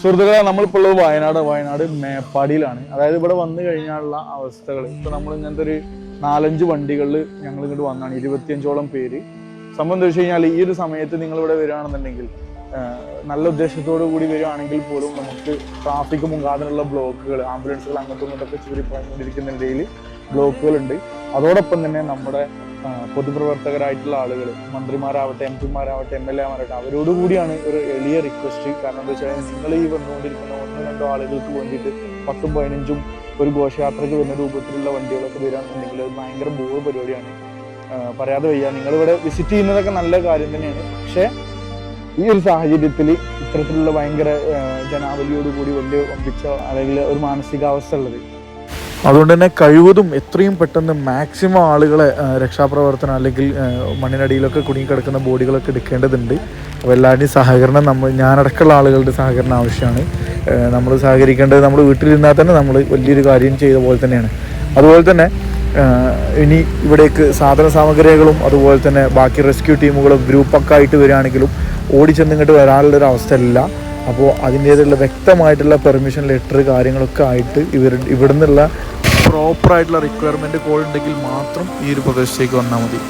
സുഹൃത്തുക്കളെ നമ്മളിപ്പോൾ ഉള്ളത് വയനാട് വയനാട് മേപ്പാടിയിലാണ്. അതായത് ഇവിടെ വന്നു കഴിഞ്ഞാലുള്ള അവസ്ഥകൾ. ഇപ്പൊ നമ്മൾ ഇങ്ങനത്തെ ഒരു നാലഞ്ച് വണ്ടികളിൽ ഞങ്ങൾ ഇങ്ങോട്ട് വന്നാണ് ഇരുപത്തിയഞ്ചോളം പേര്. സംഭവം എന്താ വെച്ച് കഴിഞ്ഞാൽ ഈ ഒരു സമയത്ത് നിങ്ങൾ ഇവിടെ വരികയാണെന്നുണ്ടെങ്കിൽ നല്ല ഉദ്ദേശത്തോടു കൂടി വരികയാണെങ്കിൽ പോലും നമുക്ക് ട്രാഫിക് മുഖാതിനുള്ള ബ്ലോക്കുകൾ ആംബുലൻസുകൾ അങ്ങോട്ടും ഇങ്ങോട്ടൊക്കെ ചൂരി പോയിക്കൊണ്ടിരിക്കുന്നിടയിൽ ബ്ലോക്കുകളുണ്ട് അതോടൊപ്പം തന്നെ നമ്മുടെ പൊതുപ്രവർത്തകരായിട്ടുള്ള ആളുകൾ മന്ത്രിമാരാവട്ടെ എം പിമാരാവട്ടെ എം എൽ എമാരാവട്ടെ അവരോട് കൂടിയാണ് ഒരു എളിയ റിക്വസ്റ്റ് കാരണം എന്താ വെച്ചാൽ നിങ്ങൾ ഈ വന്നുകൊണ്ടിരിക്കുന്ന ഒന്നോ രണ്ടോ ആളുകൾക്ക് വേണ്ടിയിട്ട് പത്തും പതിനഞ്ചും ഒരു ഘോഷയാത്രയ്ക്ക് വരുന്ന രൂപത്തിലുള്ള വണ്ടികളൊക്കെ വരികയാണെന്നുണ്ടെങ്കിൽ അത് ഭയങ്കര ബോർ പരിപാടിയാണ്. പറയാതെ വയ്യ. നിങ്ങളിവിടെ വിസിറ്റ് ചെയ്യുന്നതൊക്കെ നല്ല കാര്യം തന്നെയാണ്. പക്ഷേ ഈ ഒരു സാഹചര്യത്തിൽ ഇത്തരത്തിലുള്ള ഭയങ്കര ജനാവലിയോടുകൂടി കൂടി വലിയ ഒമ്പിച്ച അല്ലെങ്കിൽ ഒരു മാനസികാവസ്ഥ ഉള്ളത് അതുകൊണ്ട് തന്നെ കഴിവതും എത്രയും പെട്ടെന്ന് മാക്സിമം ആളുകളെ രക്ഷാപ്രവർത്തനം അല്ലെങ്കിൽ മണ്ണിനടിയിലൊക്കെ കുടുങ്ങിക്കിടക്കുന്ന ബോഡികളൊക്കെ എടുക്കേണ്ടതുണ്ട്. അപ്പോൾ എല്ലാവരുടെയും സഹകരണം നമ്മൾ ഞാനടക്കമുള്ള ആളുകളുടെ സഹകരണം ആവശ്യമാണ്. നമ്മൾ സഹകരിക്കേണ്ടത് നമ്മൾ വീട്ടിലിരുന്നാൽ തന്നെ നമ്മൾ വലിയൊരു കാര്യം ചെയ്ത പോലെ തന്നെയാണ്. അതുപോലെ തന്നെ ഇനി ഇവിടേക്ക് സാധന സാമഗ്രികളും അതുപോലെ തന്നെ ബാക്കി റെസ്ക്യൂ ടീമുകളും ഗ്രൂപ്പൊക്കെ ആയിട്ട് വരികയാണെങ്കിലും ഓടിച്ചെന്നിങ്ങോട്ട് വരാനുള്ളൊരു അവസ്ഥയല്ല. അപ്പോൾ അതിന്റേതുള്ള വ്യക്തമായിട്ടുള്ള പെർമിഷൻ ലെറ്റർ കാര്യങ്ങളൊക്കെ ആയിട്ട് ഇവർ ഇവിടെ നിന്നുള്ള പ്രോപ്പറായിട്ടുള്ള റിക്വയർമെന്റ് കോൾ ഉണ്ടെങ്കിൽ മാത്രം ഈ ഒരു പ്രദേശത്തേക്ക് വന്നാൽ മതി.